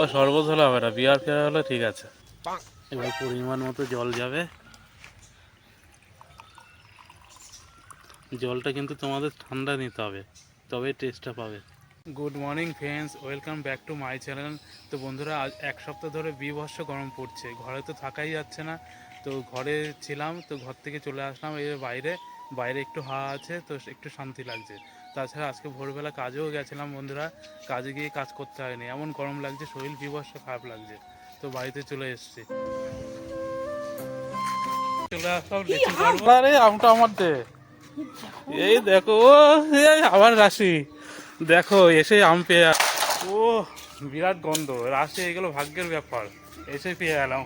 ও শরবত হলে হবে না বিয়ার ফেয়ার হলে ঠিক আছে। এবার পরিমাণ মতো জল যাবে। জলটা কিন্তু তোমাদের ঠান্ডা নিতে হবে তবে টেস্টটা পাবে। Good morning friends welcome back to my channel তো বন্ধুরা আজ এক সপ্তাহ ধরে বিভৎস গরম পড়ছে। ঘরে তো থাকাই যাচ্ছে না। তো ঘরে ছিলাম তো ঘর থেকে চলে আসলাম এই বাইরে। বাইরে একটু হাওয়া আছে তো একটু শান্তি লাগছে। তাছাড়া আজকে ভোরবেলা কাজেও গেছিলাম বন্ধুরা কাজে গিয়ে কাজ করতে হয়নি। এমন গরম লাগছে শরীর বিভৎস খারাপ লাগছে। তো বাড়িতে চলে এসেছি। চলে আসলাম লিচু আরে আমটা আমার দে। এই দেখো ও এই আবার রাশি। দেখো এসে আম পেয়ে ও বিরাট গন্ধ। রাশি এগুলো ভাগ্যের ব্যাপার। এসে পেয়ে এলাম।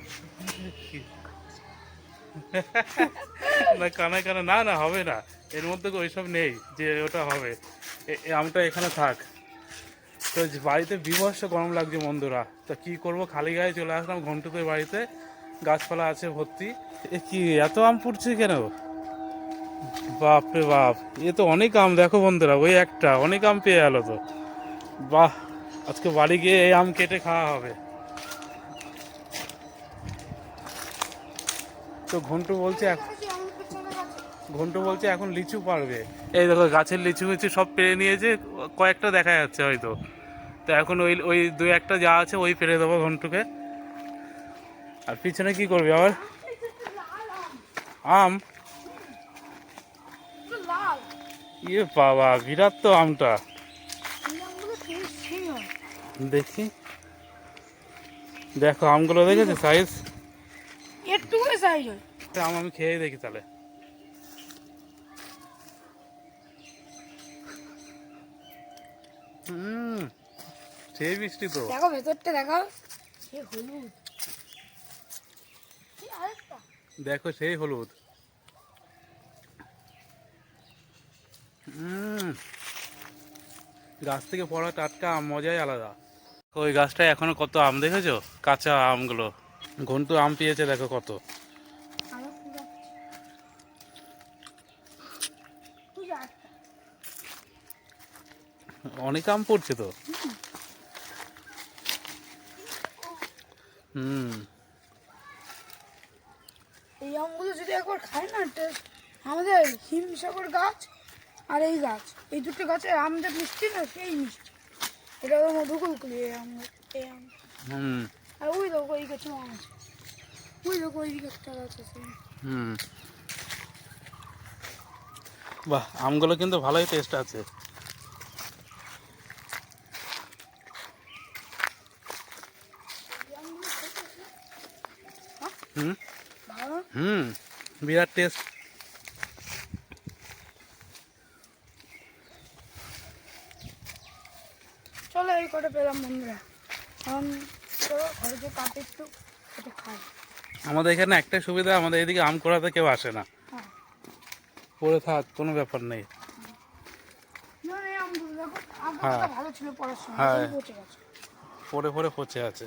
না কানায় কানা না না হবে না। এর মধ্যে ওইসব নেই যে ওটা হবে। আমটা এখানে থাক। তো বাড়িতে বিভৎস গরম লাগছে বন্ধুরা। তো কি করব? খালি গায়ে চলে আসলাম ঘন্টুদের বাড়িতে। গাছপালা আছে ভর্তি। এ কি, এত আম ফুটছে কেন? বাপরে বাপ, এ তো অনেক আম, দেখো বন্ধুরা, ওই একটা, অনেক আম পেয়ে গেল তো। বাহ, আজকে বাড়ি গিয়ে এই আম কেটে খাওয়া হবে। তো ঘন্টু বলছে এক- ঘন্টু বলছে এখন লিচু পারবে। এই দেখো গাছের লিচু মিচু সব পেরে নিয়েছে কয়েকটা দেখা যাচ্ছে হয়তো। তো এখন ওই ওই দুই একটা যা আছে ওই পেরে দেবো ঘন্টুকে। আর পিছনে কি করবি আবার? আম? ইয়ে বাবা বিরাট তো আমটা। হয় দেখি। দেখো আমগুলো দেখেছে সাইজ একটু করে সাইজ হয় আম আমি খেয়ে দেখি তাহলে। হুম। সেই মিষ্টি তো। দেখো ভেতরটা দেখো। সে হলুদ। দেখো সেই হলুদ। হুম। গাছ থেকে পড়া টাটকা আম মজাই আলাদা। ওই গাছটায় এখনও কত আম দেখেছ? কাঁচা আমগুলো। ঘন্টু আম পেয়েছে দেখো কত আরও পুরো তুই যা একটা। অনেক আম পড়ছে তো। হুম। এই আমগুলো যদি একবার খাই না আমাদের হিমসাগর গাছ আর এই গাছ এই দুটো গাছের আম যে মিষ্টি না সেই মিষ্টি। এটা হলো মধুকুলকুলি এই আম এই আম। হুম। আর ওই দেখো ওই গাছে আম আছে। ওই দেখো ওই একটা গাছ আছে। হুম। বাহ আমগুলো কিন্তু ভালোই টেস্ট আছে। হুম। হুম। বিরাট টেস্ট। চলো এই কটা পেলাম বন্ধুরা। এখন চলো ঘরে যে কাপে একটু খাই। আমাদের এখানে একটা সুবিধা আমাদের এদিকে আম করাতে কেউ আসে না। হ্যাঁ। পড়ে থাক কোনো ব্যাপার নেই। হ্যাঁ। ভালো ছিল পড়ার সময় হ্যাঁ। পড়ে পচে আছে।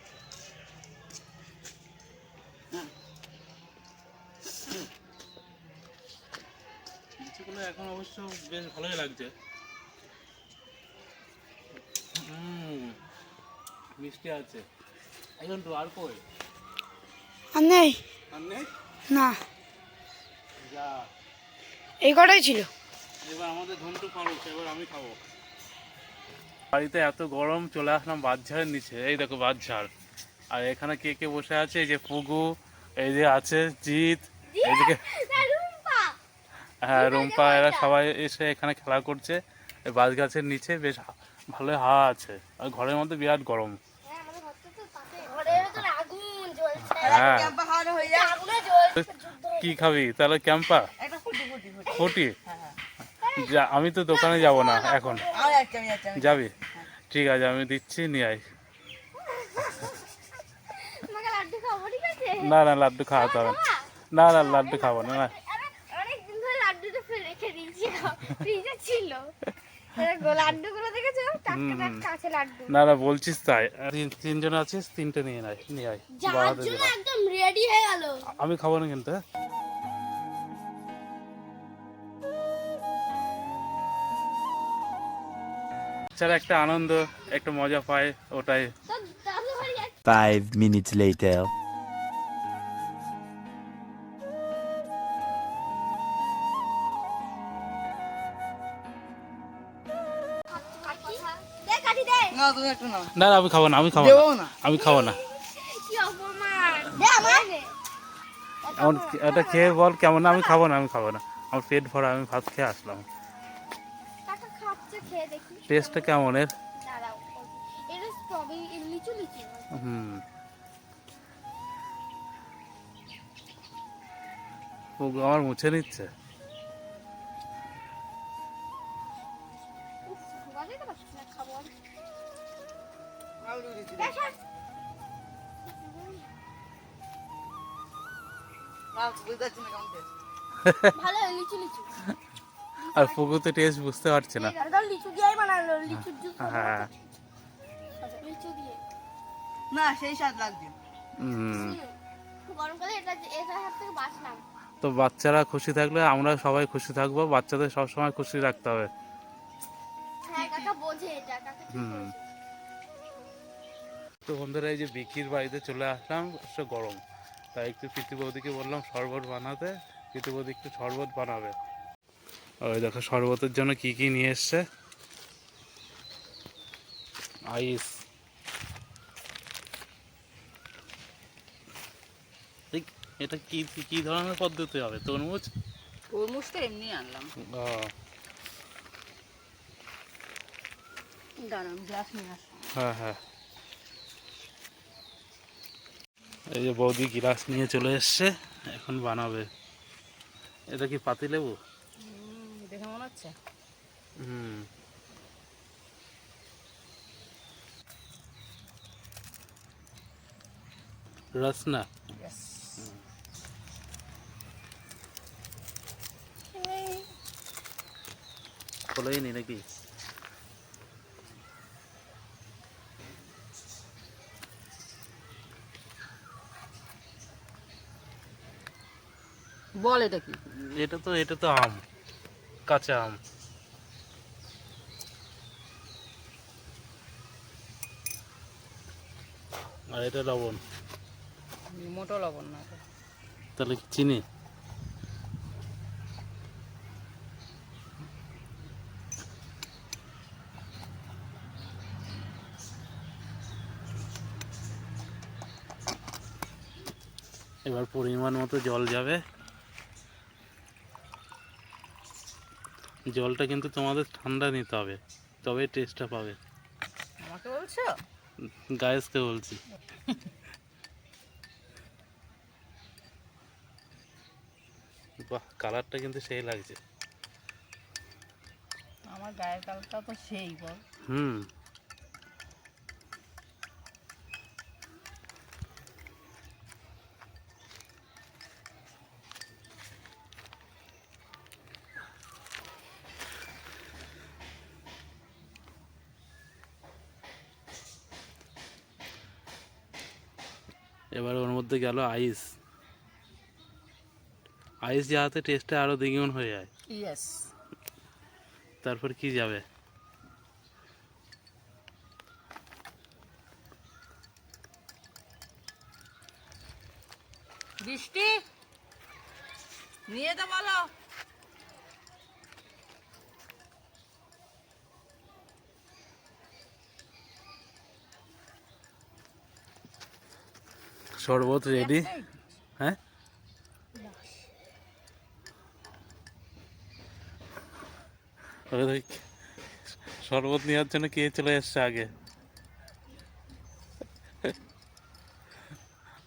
লিচুগুলো এখন অবশ্য বেশ ভালোই লাগছে। মিষ্টি আছে। এখন তো আর কই? আর নেই। আর নেই? না। যা। এই কটাই ছিল। এবার আমাদের ঘন্টু পারুক এবার আমি খাব। বাড়িতে এত গরম চলে আসলাম বাদঝাড়ের নিচে। এই দেখো বাদঝাড় আর এখানে কে কে বসে আছে? এই যে ফুগু এই যে আছে জিৎ এইদিকে হ্যাঁ রুম্পা এরা সবাই এসে এখানে খেলা করছে। এই বাদ গাছের নিচে বেশ হা- ভালোই হাওয়া আছে। আর ঘরের মধ্যে বিরাট গরম। হ্যাঁ কি খাবি? তাহলে ক্যাম্পা ফুটি যা আমি তো দোকানে যাব না এখন। যাবি? ঠিক আছে আমি দিচ্ছি নিয়ে আয়। না না লাড্ডু খাওয়াতে হবে না। না লাড্ডু খাব না না। অনেক ধরে লাড্ডুটা ফেলে রেখে দিয়েছি ফ্রিজে ছিল। লাড্ডুগুলো দেখেছ? টাটকা টাটকা আছে লাড্ডু। না না বলছিস তাই। তিন- তিনজন আছিস তিনটে নিয়ে নাই নিয়ে আয়। যার বাড়াতে জন্য দিলাম। একদম রেডি হয়ে গেল। আমি খাব না কিন্তু হ্যাঁ? বাচ্চারা একটা আনন্দ একটা মজা পায় ওটাই। দাদু ভাই না না না না আমি খাব না আমি খাব না। আমি খাব না। কি অপমান? দে আমার এটা খেয়ে বল কেমন না আমি খাব না আমি খাব না। আমার পেট ভরা আমি ভাত খেয়ে আসলাম। টেস্টটা কেমন এর? দাঁড়াও এটা স্ট্রবেরি লিচু লিচু। হুম। আমার মুছে নিচ্ছে? আর পুকুর তো টেস্ট বুঝতে পারছে না। লিচু দিয়েই বানালো লিচুর জুস হ্যাঁ লিচু দিয়ে না সেই স্বাদ লাগছে গরমকালে এটা এটা হাত থেকে বাঁচলাম তো বাচ্চারা খুশি থাকলে আমরা সবাই খুশি থাকব বাচ্চাদের সবসময় খুশি রাখতে হবে। হ্যাঁ কাকা বোঝে এটা কাকা হুম। তো বন্ধুরা এই যে বিকির বাড়িতে চলে আসলাম সে গরম। তাই একটু বৌদিকে বললাম শরবত বানাতে বৌদি একটু শরবত বানাবে। ওই দেখো শরবতের জন্য কি কি নিয়ে এসছে? আইস। এটা কি কি ধরনের পদ্ধতি হবে? তরমুজ? তরমুজ তো এমনি আনলাম। দাঁড়ান গ্লাস নিয়ে হ্যাঁ হ্যাঁ। এই যে বৌদি গিলাস নিয়ে চলে এসছে এখন বানাবে। এটা কি পাতি লেবু? দেখে মনে হচ্ছে। হুম। রসনা? খোলাই নি নাকি? বল এটা কি? এটা তো এটা তো আম কাঁচা আম। আর এটা লবণ। মোটো লবণ না তাহলে কি চিনি? এবার পরিমাণ মতো জল যাবে। জলটা কিন্তু তোমাদের ঠান্ডা নিতে হবে তবে টেস্টটা পাবে। আমাকে বলছো? গায়েসকে বলছি। বাহ কালারটা কিন্তু সেই লাগছে। আমার গায়ের কালারটা তো সেই বল। হুম। এবার ওর মধ্যে গেল আইস। আইস যাওয়াতে টেস্টটা আরও দ্বিগুণ হয়ে যায়। ইয়েস তারপর কি যাবে? বৃষ্টি? নিয়ে তো বলো। শরবত রেডি হ্যাঁ? শরবত নেওয়ার জন্য কে চলে এসছে আগে?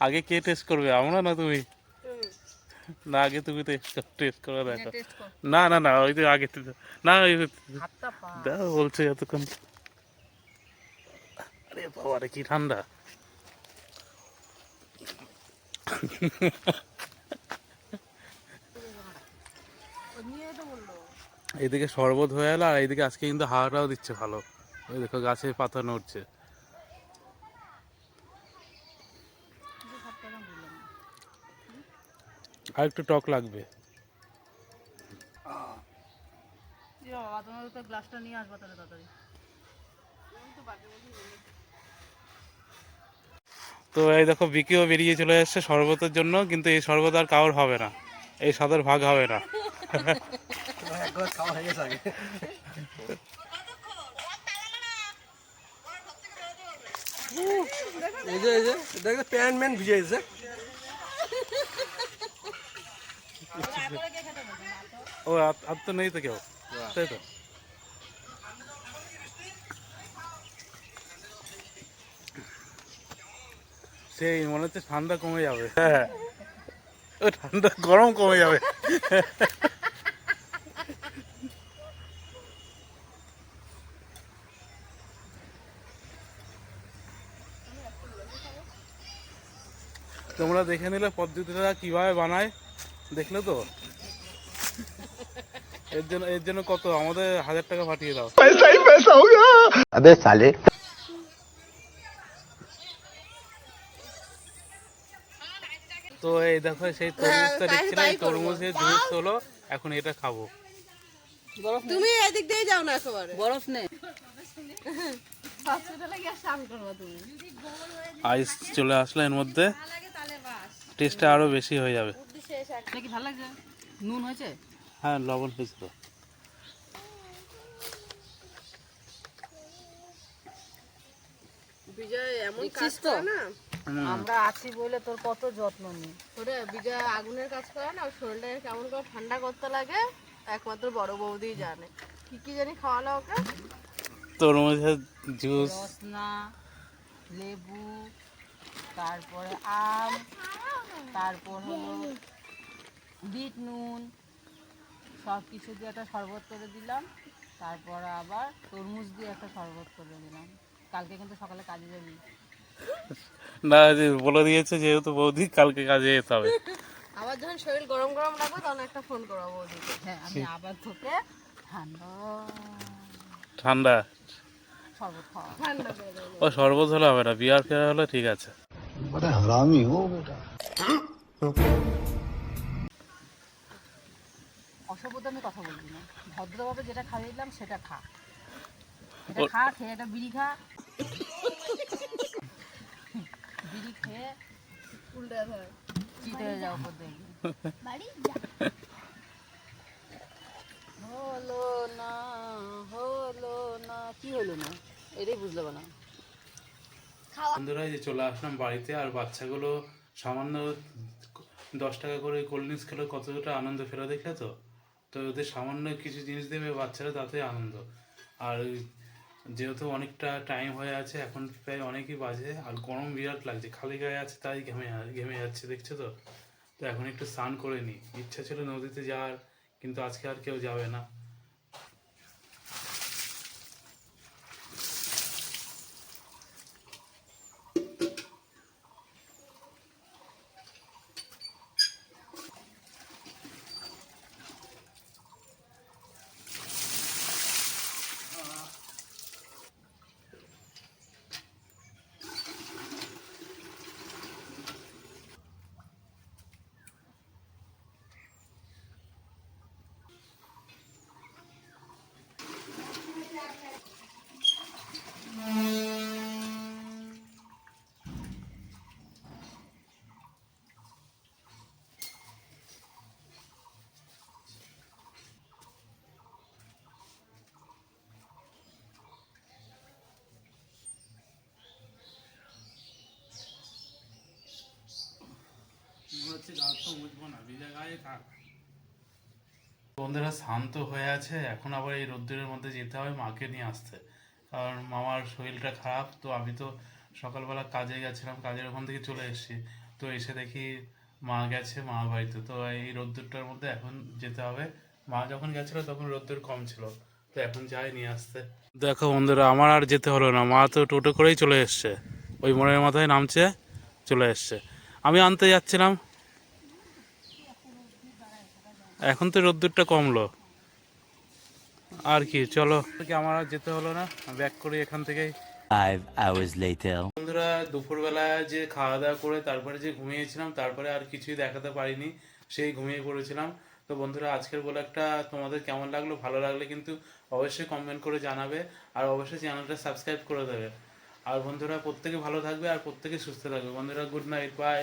আগে কে টেস্ট করবে আমরা না তুমি? না আগে তুমি টেস্ট করে দেখো। না না না ওই তো আগে না ওই বলছে এতক্ষণ। আরে বাবা রে কি ঠান্ডা। এদিকে শরবত হয়ে গেল আর এইদিকে আজকে কিন্তু হাওয়াটাও দিচ্ছে ভালো। ওই দেখো গাছে পাতা নড়ছে। আর একটু টক লাগবে। গ্লাসটা নিয়ে আসবা তাহলে তাড়াতাড়ি। তো এই দেখো বিকিও বেরিয়ে চলে যাচ্ছে শরবতের জন্য কিন্তু এই শরবত আর কারোর হবে না। এই স্বাদের ভাগ হবে না। এই যে এই যে দেখ প্যান্ট ম্যান ভিজে গেছে। ও আর তো নেই তো কেউ। তাই তো? সেই মনে হচ্ছে ঠান্ডা কমে যাবে। হ্যাঁ। ঠান্ডা গরম কমে যাবে। তোমরা দেখে নিলে পদ্ধতিটা কীভাবে বানায় দেখলে তো? এর জন্য এর জন্য কত? আমাদের হাজার টাকা পাঠিয়ে দাও। সালে দেখো সেই তরমুজটা দেখছিলাম তরমুজের জুস হলো এখন এটা খাব। তুমি এদিক দিয়ে যাও না একেবারে। বরফ নেই আইস চলে আসলো এর মধ্যে। টেস্টটা আরও বেশি হয়ে যাবে। নাকি ভালো লাগছে নুন হয়েছে? হ্যাঁ লবণ হয়েছে তো। বিজয় এমন কাজ করে না? আমরা আছি বলে তোর কত যত্ন নিই। ওরে বিজয় আগুনের কাজ করে না শরীরটা কেমন করে ঠান্ডা করতে লাগে একমাত্র বড় বৌদি জানে। কি কি জানি খাওয়ালো ওকে? তরমুজের জুস রসনা লেবু তারপরে আম তারপর হলো বিট নুন সব কিছু দিয়ে একটা শরবত করে দিলাম। তারপর আবার তরমুজ দিয়ে একটা শরবত করে দিলাম। কালকে কিন্তু সকালে কাজে যাবি। না যে বলে দিয়েছে যেহেতু বৌদি কালকে কাজে যেতে হবে। আবার যখন শরীর গরম গরম লাগবে তখন একটা ফোন করব ওদিকে হ্যাঁ আমি আবার তোকে ঠান্ডা ঠান্ডা? ও শরবত হলে হবে না বিয়ার ফেয়ার হলে ঠিক আছে। অসভ্যতা আমি কথা বলবি না। ভদ্রভাবে যেটা খাইয়ে দিলাম সেটা খা। এটা খা খেয়ে একটা বিড়ি খা। বিড়ি খেয়ে উল্টে ধর। চিত হয়ে যাও উপর দেখবি বাড়ি হলো না হলো না কি হলো না? এটাই বুঝলো না বন্ধুরা যে চলে আসলাম বাড়িতে আর বাচ্চাগুলো সামান্য দশ টাকা করে কোল্ড ড্রিঙ্কস খেলে কতটা আনন্দ ফেরা দেখলে তো? তো ওদের সামান্য কিছু জিনিস দেবে বাচ্চারা তাতে আনন্দ। আর ওই যেহেতু অনেকটা টাইম হয়ে আছে, এখন প্রায় অনেকই বাজে, আর গরম বিরাট লাগছে, খালি গায়ে আছে তাই ঘেমে ঘেমে যাচ্ছে, দেখছ তো? তো এখন একটু স্নান করে নিই ইচ্ছা ছিল নদীতে যাওয়ার, কিন্তু আজকে আর কেউ যাবে না। বন্ধুরা শান্ত হয়ে আছে, এখন আবার এই রোদ্দুরের মধ্যে যেতে হবে, মাকে নিয়ে আসতে। কারণ মামার শরীরটা খারাপ, তো আমি তো সকালবেলা কাজে গেছিলাম, কাজের ওখান থেকে চলে এসেছি। তো এসে দেখি মা গেছে, মা বাড়িতে। তো এই রোদ্দুরটার মধ্যে এখন যেতে হবে। মা যখন গেছিল তখন রোদ্দুর কম ছিল, তো এখন যাই নিয়ে আসতে। দেখো বন্ধুরা, আমার আর যেতে হলো না। মা তো টোটো করেই চলে এসছে। ওই মোড়ের মাথায় নামছে, চলে এসছে। আমি আনতে যাচ্ছিলাম এখন তো রোদ্দুরটা কমলো। আর কি চলো। আমার আর যেতে হলো না ব্যাক করি এখান থেকেই। Five hours later. বন্ধুরা দুপুরবেলা যে খাওয়া দাওয়া করে তারপরে যে ঘুমিয়েছিলাম তারপরে আর কিছুই দেখাতে পারিনি সেই ঘুমিয়ে পড়েছিলাম। তো বন্ধুরা আজকের ব্লগটা তোমাদের কেমন লাগল? ভালো লাগলে কিন্তু অবশ্যই কমেন্ট করে জানাবে আর অবশ্যই চ্যানেলটা সাবস্ক্রাইব করে দেবে। আর বন্ধুরা প্রত্যেকে ভালো থাকবে আর প্রত্যেকে সুস্থ থাকবে। বন্ধুরা গুড নাইট বাই